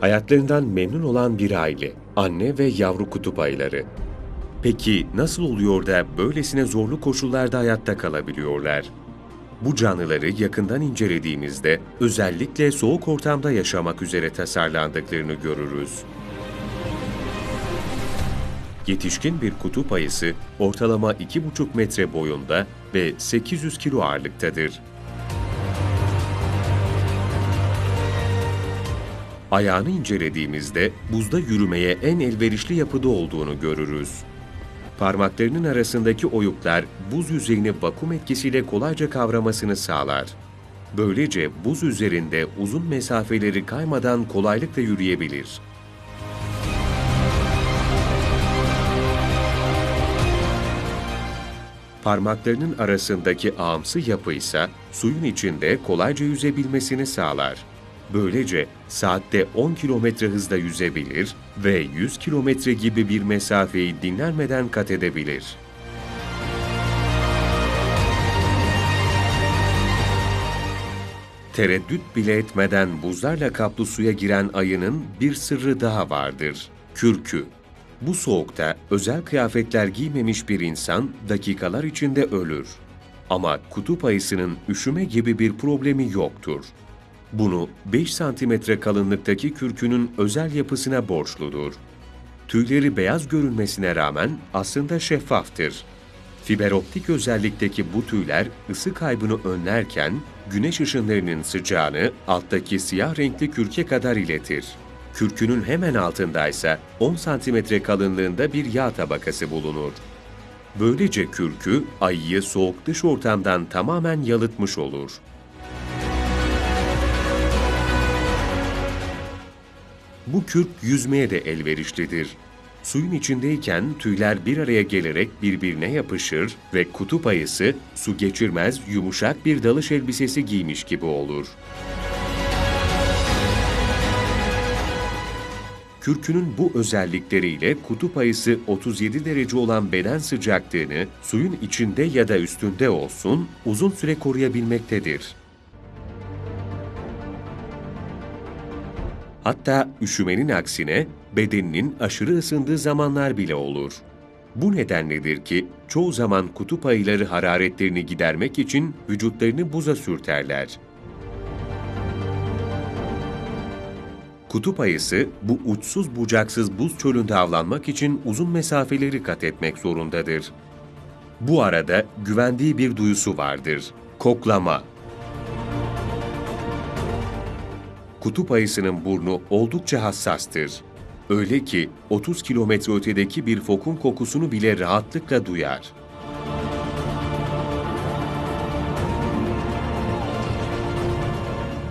Hayatlarından memnun olan bir aile, anne ve yavru kutup ayıları. Peki nasıl oluyor da böylesine zorlu koşullarda hayatta kalabiliyorlar? Bu canlıları yakından incelediğimizde özellikle soğuk ortamda yaşamak üzere tasarlandıklarını görürüz. Yetişkin bir kutup ayısı ortalama 2,5 metre boyunda ve 800 kilo ağırlıktadır. Ayağını incelediğimizde buzda yürümeye en elverişli yapıda olduğunu görürüz. Parmaklarının arasındaki oyuklar buz yüzeyini vakum etkisiyle kolayca kavramasını sağlar. Böylece buz üzerinde uzun mesafeleri kaymadan kolaylıkla yürüyebilir. Parmaklarının arasındaki ağımsı yapı ise suyun içinde kolayca yüzebilmesini sağlar. Böylece saatte 10 kilometre hızla yüzebilir ve 100 kilometre gibi bir mesafeyi dinlenmeden kat edebilir. Tereddüt bile etmeden buzlarla kaplı suya giren ayının bir sırrı daha vardır. Kürkü. Bu soğukta özel kıyafetler giymemiş bir insan dakikalar içinde ölür. Ama kutup ayısının üşüme gibi bir problemi yoktur. Bunu 5 santimetre kalınlıktaki kürkünün özel yapısına borçludur. Tüyleri beyaz görünmesine rağmen aslında şeffaftır. Fiberoptik özellikteki bu tüyler ısı kaybını önlerken güneş ışınlarının sıcağını alttaki siyah renkli kürke kadar iletir. Kürkünün hemen altındaysa 10 santimetre kalınlığında bir yağ tabakası bulunur. Böylece kürkü ayıyı soğuk dış ortamdan tamamen yalıtmış olur. Bu kürk yüzmeye de elverişlidir. Suyun içindeyken tüyler bir araya gelerek birbirine yapışır ve kutup ayısı su geçirmez yumuşak bir dalış elbisesi giymiş gibi olur. Kürkünün bu özellikleriyle kutup ayısı 37 derece olan beden sıcaklığını suyun içinde ya da üstünde olsun uzun süre koruyabilmektedir. Hatta üşümenin aksine bedeninin aşırı ısındığı zamanlar bile olur. Bu nedenledir ki çoğu zaman kutup ayıları hararetlerini gidermek için vücutlarını buza sürterler. Kutup ayısı bu uçsuz bucaksız buz çölünde avlanmak için uzun mesafeleri kat etmek zorundadır. Bu arada güvendiği bir duyusu vardır. Koklama. Kutup ayısının burnu oldukça hassastır. Öyle ki 30 kilometre ötedeki bir fokun kokusunu bile rahatlıkla duyar.